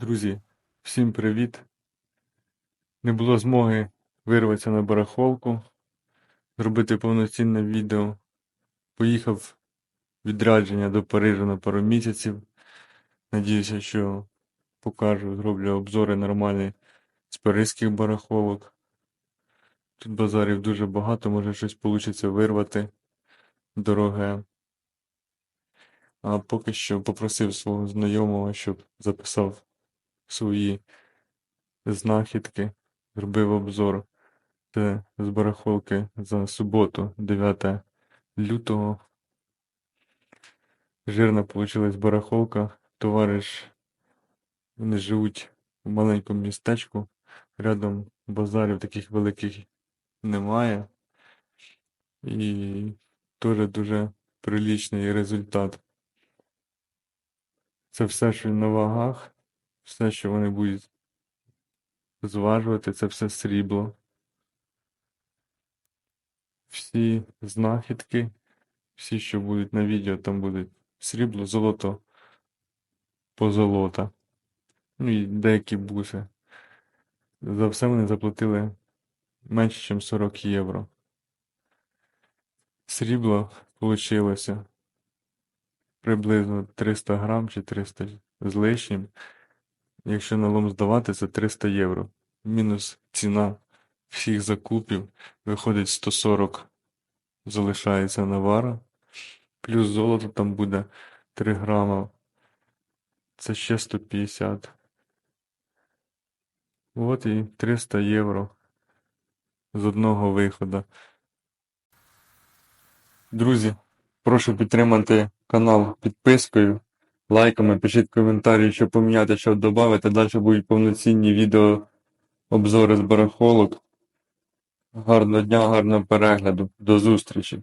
Друзі, всім привіт! Не було змоги вирватися на барахолку, зробити повноцінне відео. Поїхав відрядження до Парижа на пару місяців. Надіюся, що покажу, зроблю обзори нормальні з паризьких барахолок. Тут базарів дуже багато, може щось вийде вирвати дороге. А поки що попросив свого знайомого, щоб записав свої знахідки, зробив обзор. Це з барахолки за суботу, 9 лютого. Жирна получилась барахолка. Товариш, вони живуть в маленькому містечку. Рядом базарів таких великих немає. І теж дуже прилічний результат. Це все, що на вагах, все, що вони будуть зважувати, це все срібло. Всі знахідки, всі, що будуть на відео, там будуть срібло, золото, позолота. Ну і деякі буси. За все вони заплатили менше, ніж 40 євро. Срібло вийшло приблизно 300 грам чи 300 з лишнім. Якщо на лом здавати, це 300 євро. Мінус ціна всіх закупів. Виходить 140 залишається навара. Плюс золото там буде 3 грама. Це ще 150. От і 300 євро з одного виходу. Друзі, прошу підтримати канал підпискою, лайками, пишіть коментарі, що поміняти, що додати. Далі будуть повноцінні відео обзори з барахолок. Гарного дня, гарного перегляду. До зустрічі.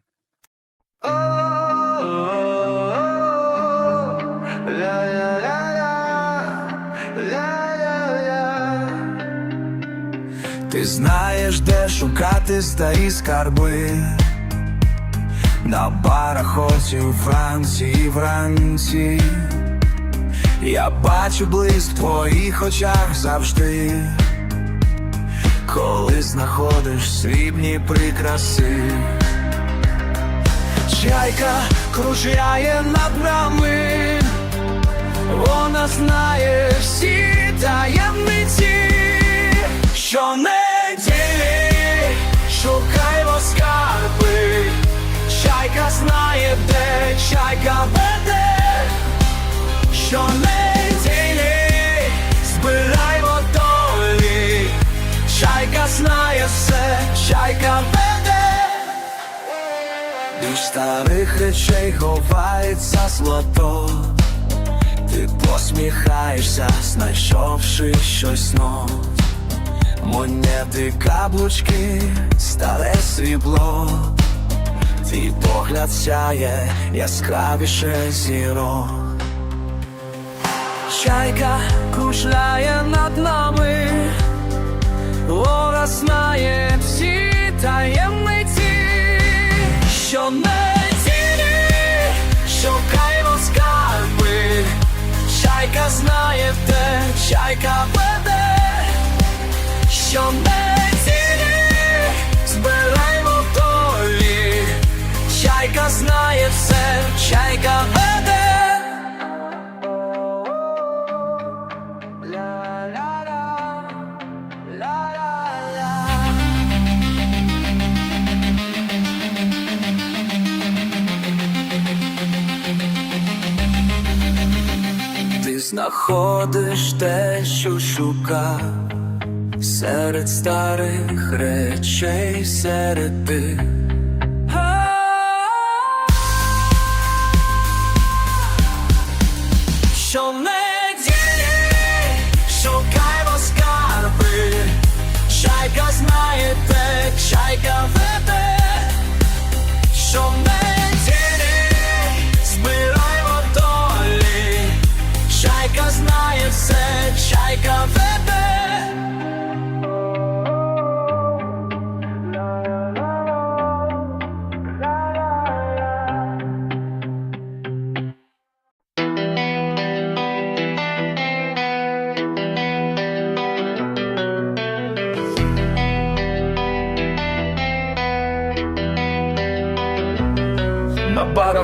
Ти знаєш, де шукати старі скарби На барахоті у Франції вранці Я бачу блиск в твоїх очах завжди. Коли знаходиш срібні прикраси Чайка кружляє над нами. Вона знає старих речей ховається злото Ти посміхаєшся, знайшовши щось нове Монети, каблучки, старе срібло, твій погляд сяє яскравіше зіро. Чайка кружляє над нами, вона знає всі таємниці, що не чайка знає те, чайка веде що не знаходиш те, що шукав. Серед старих речей, серед тих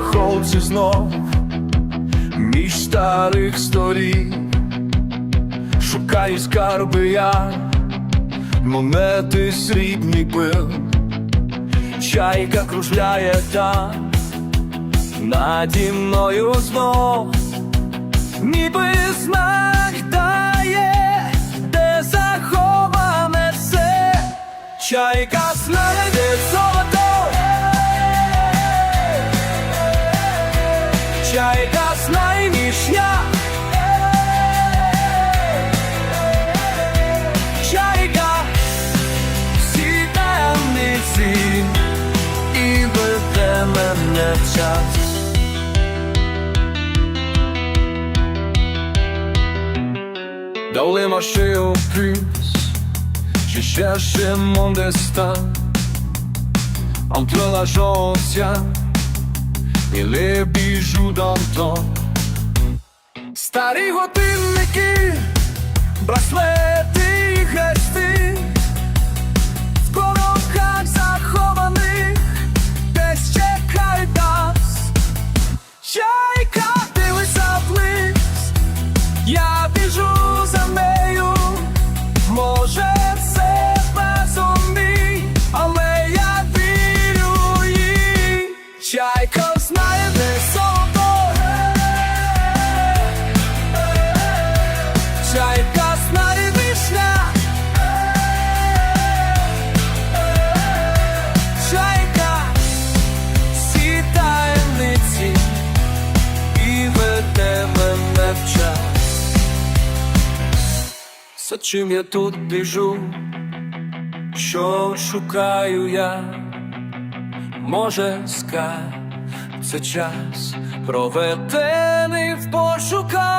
барахолці знов між старих сторін. Шукаю скарби я, монети срібні пил, чайка кружляє там наді мною знов, ніби знак дає, де заховане все, чайка знайде Чайка знай мій шлях Чайка всі таємниці І веде мене в час Dans les marchés aux puces J'ai mon destin Entre l'argent ancien et біжу то Старі годинники, браслети і хрести, За чим я тут біжу, що шукаю я, може скай, це час проведений в пошуках.